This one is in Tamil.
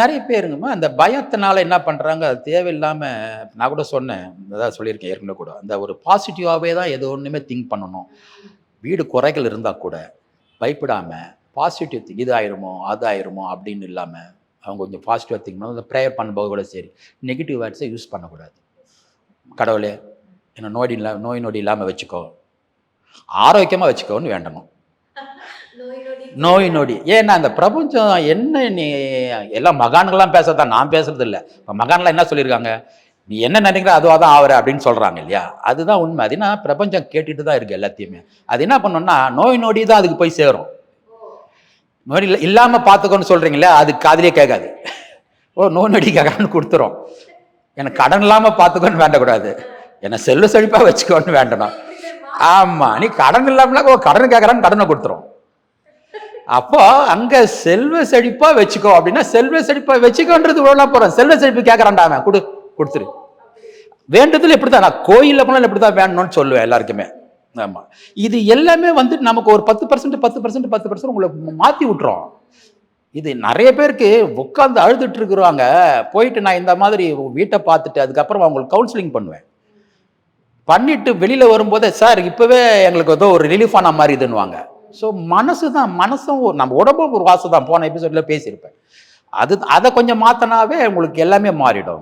நிறைய பேருங்கம்மா அந்த பயத்தினால என்ன பண்ணுறாங்க அது தேவையில்லாமல் நான் கூட சொன்னேன் அதான் சொல்லியிருக்கேன் ஏற்கனவே கூட. அந்த ஒரு பாசிட்டிவாகவே தான் எது ஒன்றுமே திங்க் பண்ணணும். வீடு குறைகள் இருந்தால் கூட பயப்படாமல் பாசிட்டிவ் திங்க் இது ஆயிருமோ அது ஆயிருமோ அப்படின்னு இல்லாமல் அவங்க கொஞ்சம் பாசிட்டிவாக திங்க் பண்ணணும். அந்த ப்ரேயர் பண்ணும்போது கூட சரி நெகட்டிவ் வேர்ட்ஸை யூஸ் பண்ணக்கூடாது. கடவுளே என்ன நோடி இல்லை நோய் நொடி இல்லாமல் வச்சுக்கோ. ஆரோக்கியமாக வச்சுக்கோன்னு வேண்டணும். நோய் நொடி ஏன்னா அந்த பிரபஞ்சம் என்ன நீ எல்லாம் மகான்கள்லாம் பேசத்தான் நான் பேசுறது இல்லை இப்போ மகான்லாம் என்ன சொல்லியிருக்காங்க? நீ என்ன நினைக்கிற அதுவாக தான் ஆவற அப்படின்னு சொல்கிறாங்க இல்லையா? அதுதான் உண்மை. அது என்ன பிரபஞ்சம் கேட்டுட்டு தான் இருக்குது எல்லாத்தையுமே. அது என்ன பண்ணணும்னா நோய் நொடி தான் அதுக்கு போய் சேரும். நோய் இல்லை இல்லாமல் பார்த்துக்கோன்னு சொல்கிறீங்களே அது காதுலயே கேட்காது. ஓ நோய் நொடி கேட்கறான்னு கொடுத்துரும். எனக்கு கடன் இல்லாமல் பார்த்துக்கோன்னு வேண்டக்கூடாது. என்னை செல்வ செழிப்பாக வச்சுக்கோன்னு வேண்டணும். ஆமாம் நீ கடன் இல்லாமல ஓ கடன் கேட்குறான்னு கடனை கொடுத்துரும். அப்போ அங்க செல்வ செழிப்பா வச்சுக்கோ. அப்படின்னா செல்வ செழிப்பா வச்சுக்கோன்றது உள்ள போகிறோம் செல்வ செழிப்பு கேட்கறான்டா அவன். கொடு கொடுத்துரு. வேண்டதுல எப்படிதான் நான் கோயிலில் போனாலும் எப்படிதான் வேணும்னு சொல்லுவேன் எல்லாருக்குமே. ஆமா. இது எல்லாமே வந்து நமக்கு ஒரு பத்து பர்சன்ட் பத்து பர்சன்ட் பத்து பர்சன்ட் உங்களை மாத்தி விட்டுறோம் இது நிறைய பேருக்கு உட்காந்து அழுதுட்டு இருக்கிறாங்க. போயிட்டு நான் இந்த மாதிரி வீட்டை பார்த்துட்டு அதுக்கப்புறம் அவங்களுக்கு கவுன்சிலிங் பண்ணுவேன். பண்ணிட்டு வெளியில வரும்போதே சார் இப்பவே எங்களுக்கு ஏதோ ஒரு ரிலீஃப் மாதிரி இதுன்னுவாங்க. ஸோ மனசு தான் மனசும் ஒரு- நம்ம உடம்பும் ஒரு வாசம் தான். போன எபிசோடில் பேசியிருப்பேன். அது அதை கொஞ்சம் மாற்றினாவே உங்களுக்கு எல்லாமே மாறிடும்.